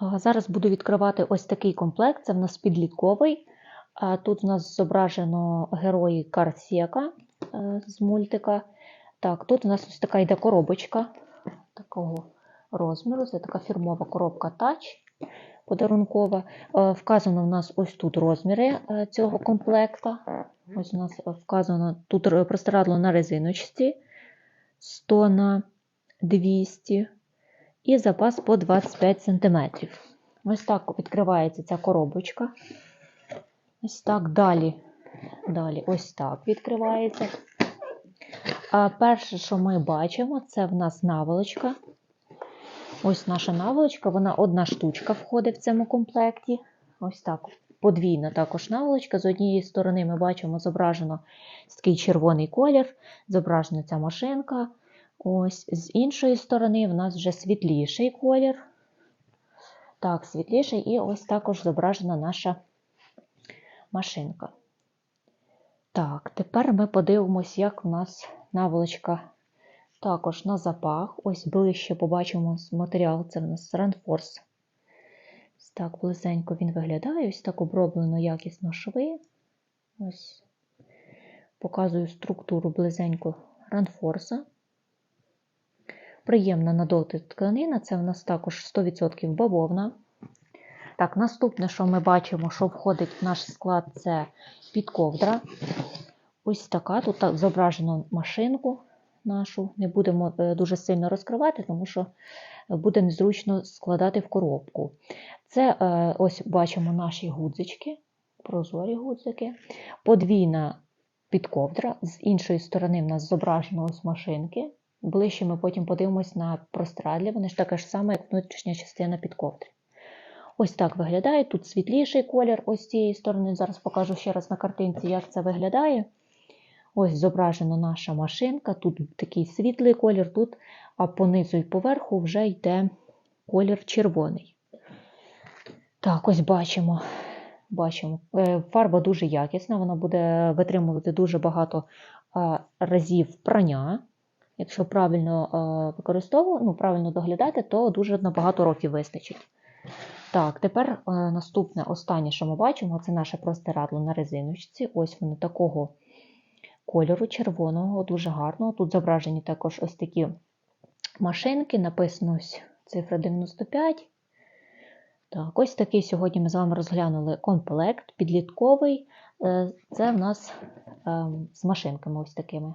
Зараз буду відкривати ось такий комплект. Це в нас підлітковий. Тут в нас зображено герої Карсєка е, з мультика. Так, тут у нас ось така йде коробочка такого розміру. Це така фірмова коробка Touch подарункова. Е, Вказано в нас ось тут розміри е, цього комплекта. Ось у нас вказано тут простирадло на резиночці 100 на 200 і запас по 25 см. Ось так відкривається ця коробочка. Ось так далі. Далі ось так відкривається. А перше, що ми бачимо, це в нас наволочка. Ось наша наволочка, вона одна штучка входить в цьому комплекті. Ось так. Подвійна також наволочка. З однієї сторони ми бачимо зображено такий червоний колір, зображена ця машинка. Ось з іншої сторони в нас вже світліший колір. Так, світліший, і ось також зображена наша машинка. Так, тепер ми подивимось, як в нас наволочка також на запах. Ось ближче побачимо матеріал, це в нас Reinforce. Ось так близенько він виглядає, ось так оброблено якісно шви. Ось показую структуру близенько ранфорса. Приємна на дотик тканина, це в нас також 100% бавовна. Так, наступне, що ми бачимо, що входить в наш склад, це підковдра. Ось така. Тут так зображено машинку нашу. Не будемо е, дуже сильно розкривати, тому що буде незручно складати в коробку. Це е, ось бачимо наші гудзички, прозорі гудзики, подвійна підковдра. З іншої сторони в нас зображено ось машинки. Ближче ми потім подивимось на прострадлі, вони ж таке ж саме, як внутрішня частина підковдри. Ось так виглядає. Тут світліший колір ось цієї сторони. Зараз покажу ще раз на картинці, як це виглядає. Ось зображена наша машинка. Тут такий світлий колір, тут, а понизу і поверху вже йде колір червоний. Так, ось бачимо. бачимо. Е, Фарба дуже якісна, вона буде витримувати дуже багато е, разів прання. Якщо правильно е, використовувати, ну, правильно доглядати, то дуже на багато років вистачить. Так, тепер е, наступне, останнє, що ми бачимо, це наше простирадло на резиночці. Ось воно такого кольору червоного, дуже гарного. Тут зображені також ось такі машинки, написано ось цифра 95. Так, ось такий сьогодні ми з вами розглянули комплект підлітковий. Е, Це в нас ем, з машинками ось такими.